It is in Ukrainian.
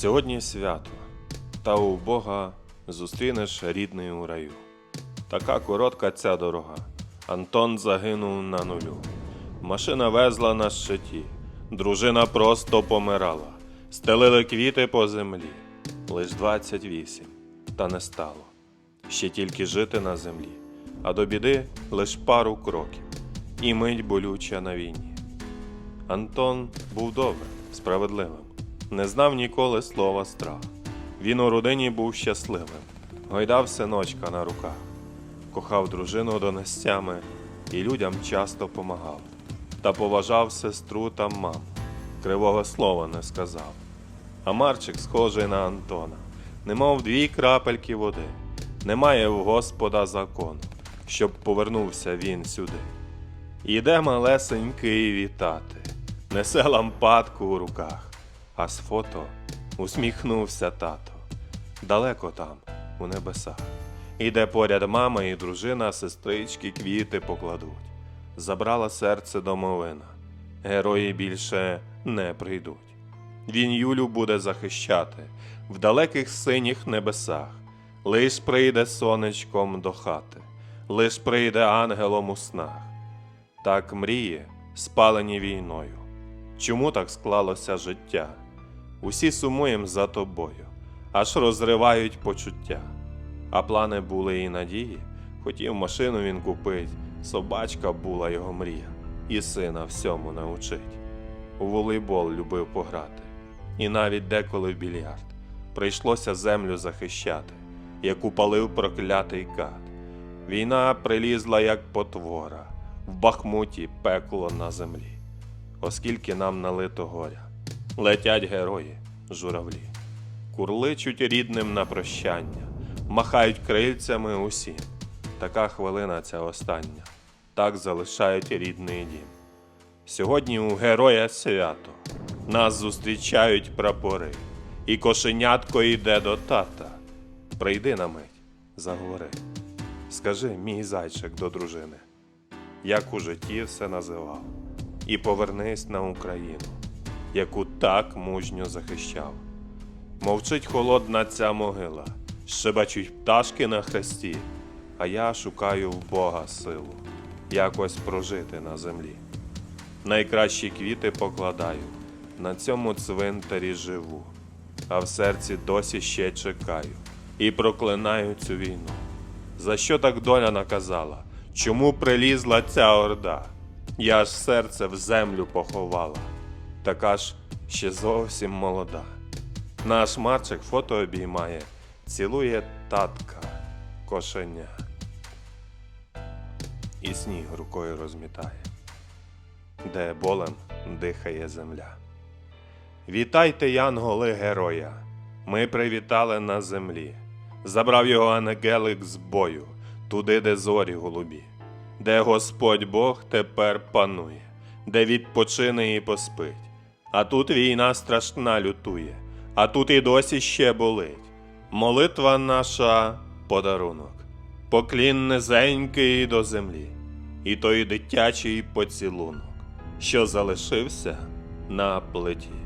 Сьогодні свято, та у Бога зустрінеш рідний у раю. Така коротка ця дорога. Антон загинув на нулю. Машина везла на щиті, дружина просто помирала. Стелили квіти по землі. Лиш 28, та не стало. Ще тільки жити на землі, а до біди лиш пару кроків, і мить болюча на війні. Антон був добрим, справедливим, не знав ніколи слова страх. Він у родині був щасливим, гойдав синочка на руках, кохав дружину донестями і людям часто помагав, та поважав сестру та маму, кривого слова не сказав. А Марчик схожий на Антона, немов дві крапельки води, немає в Господа закону, щоб повернувся він сюди. Іде малесенький вітати, несе лампадку у руках, а з фото усміхнувся тато. Далеко там, у небесах. Іде поряд мама і дружина, сестрички квіти покладуть. Забрала серце домовина, герої більше не прийдуть. Він Юлю буде захищати в далеких синіх небесах. Лиш прийде сонечком до хати, лиш прийде ангелом у снах. Так мріє, спалені війною. Чому так склалося життя? Усі сумуєм за тобою, аж розривають почуття. А плани були і надії. Хотів машину він купить, собачка була його мрія, і сина всьому научить. У волейбол любив пограти, і навіть деколи в більярд. Прийшлося землю захищати, яку палив проклятий кат. Війна прилізла, як потвора, в бахмуті пекло на землі. Оскільки нам налито горя, летять герої, журавлі, курличуть рідним на прощання, махають крильцями усім. Така хвилина ця остання, так залишають рідний дім. Сьогодні у героя свято нас зустрічають прапори, і кошенятко йде до тата. Прийди на мить, заговори. Скажи, мій зайчик до дружини, як у житті все називав, і повернись на Україну, яку так мужньо захищав. Мовчить холодна ця могила, щебечуть пташки на хресті, а я шукаю в Бога силу, якось прожити на землі. Найкращі квіти покладаю, на цьому цвинтарі живу, а в серці досі ще чекаю і проклинаю цю війну. За що так доля наказала? Чому прилізла ця орда? Я ж серце в землю поховала, така ж ще зовсім молода. Наш Марчик фото обіймає, цілує татка, кошеня. І сніг рукою розмітає, де болем дихає земля. Вітайте, янголи героя! Ми привітали на землі. Забрав його ангелик з бою, туди, де зорі голубі, де Господь Бог тепер панує, де відпочине і поспить. А тут війна страшна лютує, а тут і досі ще болить. Молитва наша подарунок, поклін низенький до землі, і той дитячий поцілунок, що залишився на плиті.